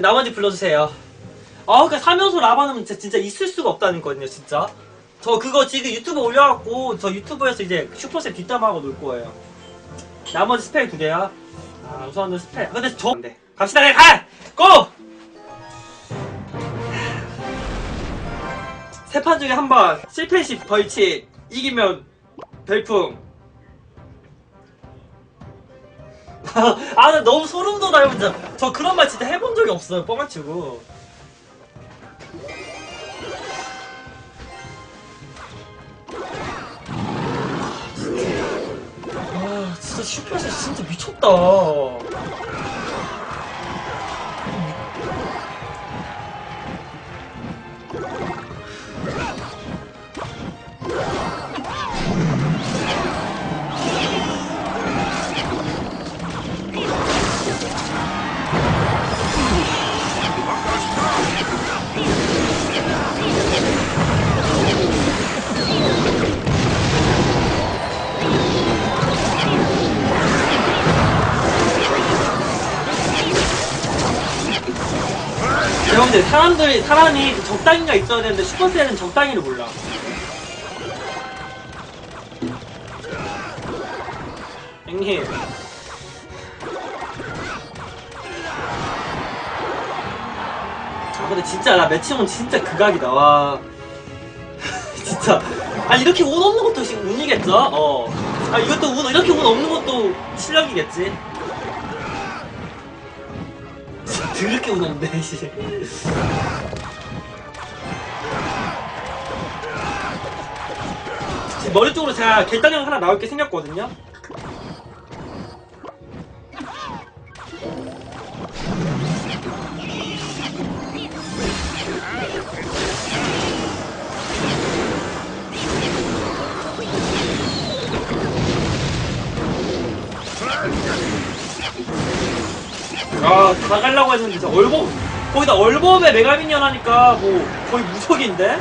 나머지 불러주세요. 아, 그니까 사면서 라바는 진짜, 진짜 있을 수가 없다는 거거든요, 진짜. 저 그거 지금 유튜브 올려갖고, 저 유튜브에서 이제 슈퍼셋 뒷담하고 놀 거예요. 나머지 스펠 두 개야. 아, 우선은 스펠. 근데 저, 안 돼. 갑시다, 그냥 가! 고! 세 판 중에 한 번, 실패 시 벌칙, 이기면 별풍. 아, 나 너무 소름 돋아요, 진짜. 저 그런 말 진짜 해본 적이 없어요, 뻥안 치고. 아, 진짜 슈퍼셋 진짜 미쳤다. 여러분들, 사람들이, 사람이 적당히가 있어야 되는데 슈퍼셋은 적당히를 몰라. 형님. 아, 근데 진짜, 나 매칭은 진짜 극악이다, 와. 진짜. 아, 이렇게 운 없는 것도 운이겠죠? 어. 아, 이것도 운, 이렇게 운 없는 것도 실력이겠지? 드럽게. 지금 머리 쪽으로 제가 결단형 하나 나올 게 생겼거든요? 아, 다 가려고 했는데, 진짜 얼범, 거기다 얼범에 메가미니언 하니까, 뭐, 거의 무적인데?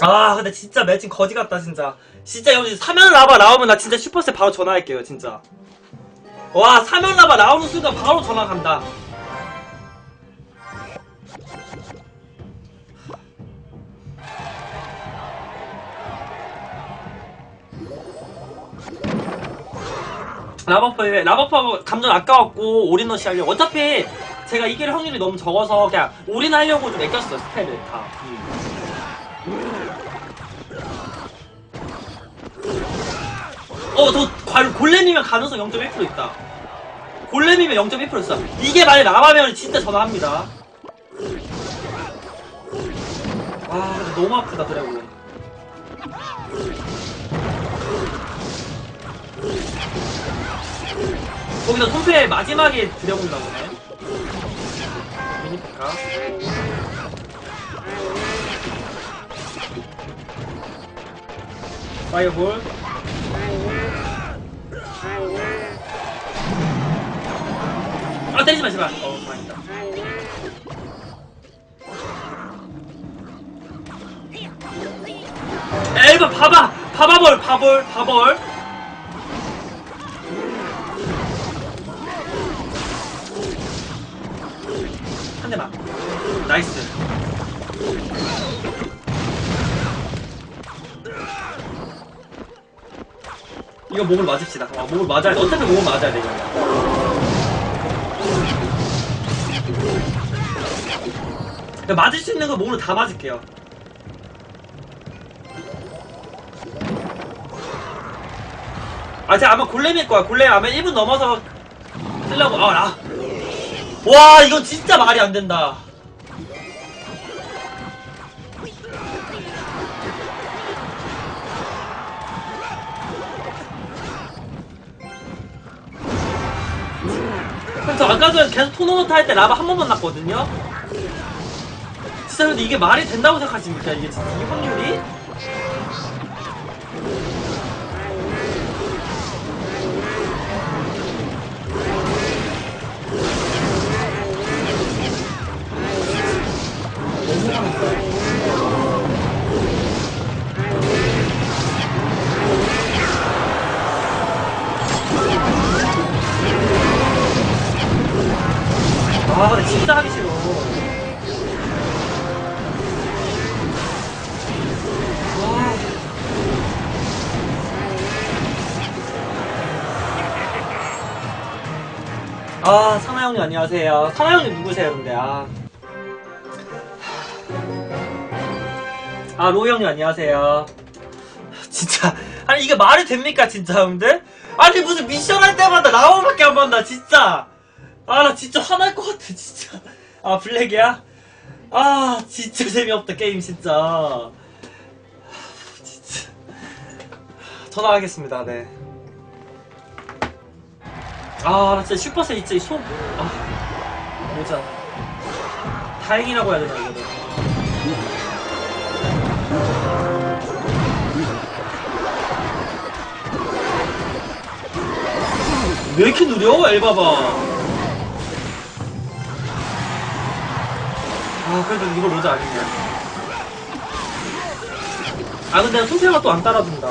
아, 근데 진짜 매칭 거지 같다, 진짜. 진짜 여기 사면 라바 나오면 나 진짜 슈퍼셋 바로 전화할게요, 진짜. 와, 사면 라바 나오는 순간 바로 전화 간다. 라버프, 라버프하고 감전 아까웠고, 올인러시 하려고. 어차피 제가 이길 확률이 너무 적어서 그냥 올인하려고 좀 아꼈어요, 스펠을 다. 음. 어, 저 관- 골렘이면 가능성 0.1% 있다. 골렘이면 0.1% 있어. 이게 만약 나가면 진짜 전화합니다. 와, 너무 아프다, 드래곤. 거기서 손패 마지막에 드래곤 나오네. 미니피카. 파이어볼. 아 때리지 마 제발. 어 다행이다. 엘바 봐봐 봐봐볼 봐볼 봐볼. 한 대만. 나이스. 이거 몸을 맞읍시다. 어, 몸을 맞아야 돼. 어차피 몸을 맞아야 돼, 이거. 맞을 수 있는 거 몸으로 다 맞을게요. 아, 제가 아마 골렘일 거야. 골렘 아마 1분 넘어서 쓰려고. 아, 나. 와, 이건 진짜 말이 안 된다. 저 아까 전에 계속 토너먼트 할 때 라바 한 번만 났거든요? 진짜 근데 이게 말이 된다고 생각하십니까? 이게 진짜 이 확률이? 사나 형님 안녕하세요. 사나 형님 누구세요, 근데? 아. 아, 로이 형님 안녕하세요. 진짜. 아니, 이게 말이 됩니까, 진짜, 형들? 아니, 무슨 미션 할 때마다 라오밖에 안 본다, 진짜. 아, 나 진짜 화날 것 같아, 진짜. 아, 블랙이야? 아, 진짜 재미없다, 게임, 진짜. 아, 진짜. 전화하겠습니다, 네. 아, 나 진짜 슈퍼세 진짜 속, 아, 모자. 다행이라고 해야 되나, 이거는. 왜 이렇게 느려? 엘바바. 아, 그래도 이거 로자 아니냐. 아, 근데 소세가 또 안 따라준다.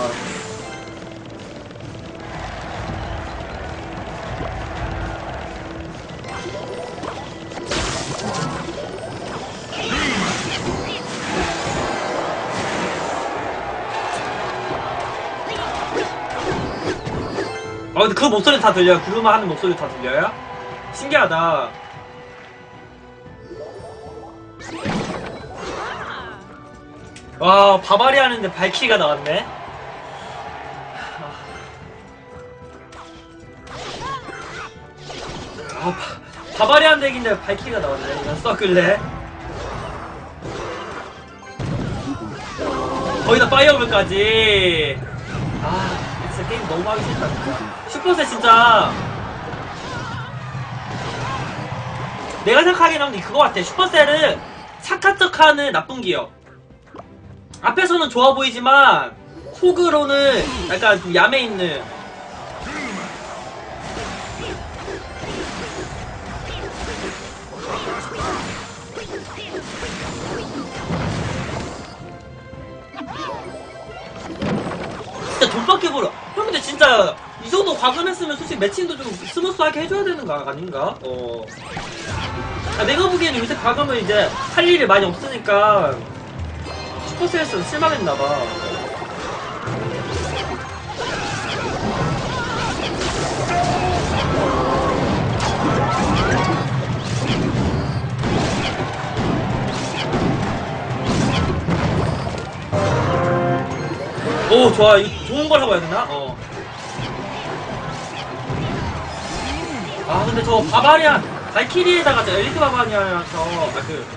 아, 근데 그 목소리 다 들려요? 그루마 하는 목소리 다 들려요? 신기하다. 와, 바바리 하는데 발키리가 나왔네? 아, 바, 바바리 하는 덱인데 발키리가 나왔네. 이건 썩을래. 거기다 파이어볼까지. 아, 진짜 게임 너무 하기 싫다. 슈퍼세 진짜. 내가 생각하기에는 그거 같아. 슈퍼셀은 착한 척하는 나쁜 기업. 앞에서는 좋아 보이지만 속으로는 약간 좀 야매 있는 진짜 돈밖에 벌어 형 근데 진짜 이 정도 과금했으면 솔직히 매칭도 좀 스무스하게 해줘야 되는 거 아닌가? 어 아, 내가 보기에는 요새 과금은 이제 할 일이 많이 없으니까 슈퍼셀에서 실망했나봐. 오, 좋아. 이거 좋은 거라고 해야 되나? 어. 아, 근데 저 바바리안, 발키리에다가 저 엘리트 바바리안이라서, 아, 그.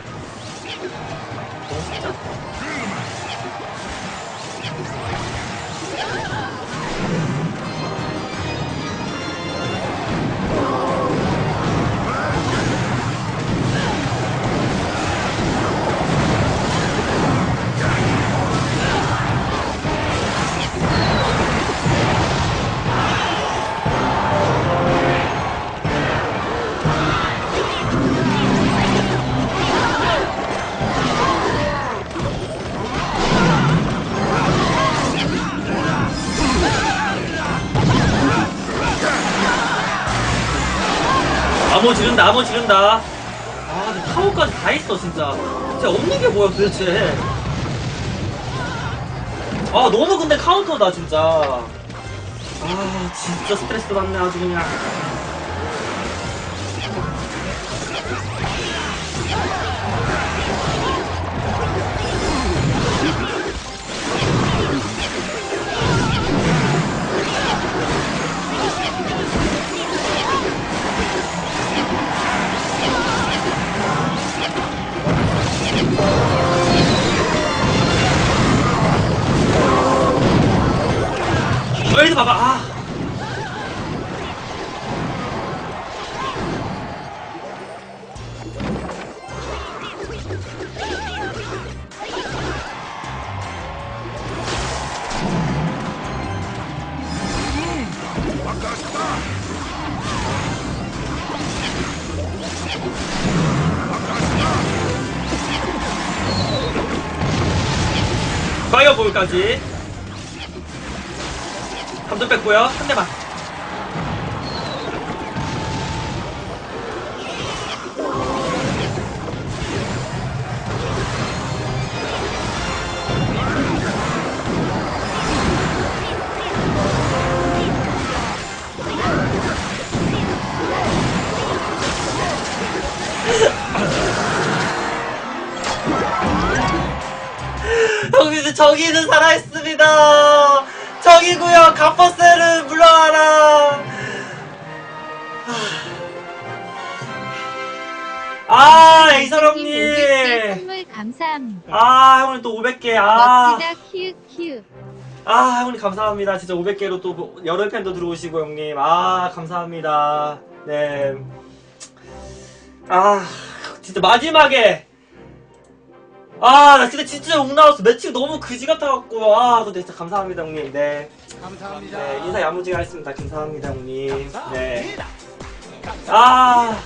암호 지른다, 암호 지른다. 아, 근데 타워까지 다 있어, 진짜. 진짜 없는 게 뭐야, 도대체. 아, 너무 근데 카운터다, 진짜. 아, 진짜 스트레스 받네, 아주 그냥. 볼까지? 감독 뺐고요. 한 대만 형님들 정의는 살아있습니다. 정의구요 가퍼세를 물러와라. 아 오백개 이사람님. 선물 감사합니다. 아 형님 또 500개. 아, 멋지다 키읔 키읔. 아 형님 감사합니다. 진짜 500개로 또 여러 팬도 들어오시고 형님. 아 감사합니다. 네. 아 진짜 마지막에. 아, 나 근데 진짜 욕 나왔어. 매칭 너무 그지 같아갖고. 아, 또 진짜 감사합니다, 형님. 네. 감사합니다. 네, 인사 야무지게 하겠습니다. 감사합니다, 형님. 네. 아,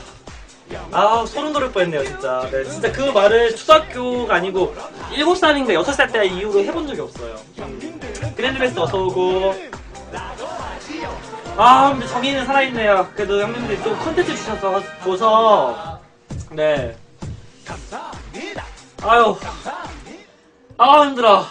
아, 소름 돋을 뻔했네요, 진짜. 네, 진짜 그 말을 초등학교가 아니고 7살인가 6살 때 이후로 해본 적이 없어요. 음. 그랜드베스트 어서오고. 아, 근데 정의는 살아있네요. 그래도 형님들이 또 컨텐츠 주셔서, 줘서. 네. 아유. 아, 힘들어.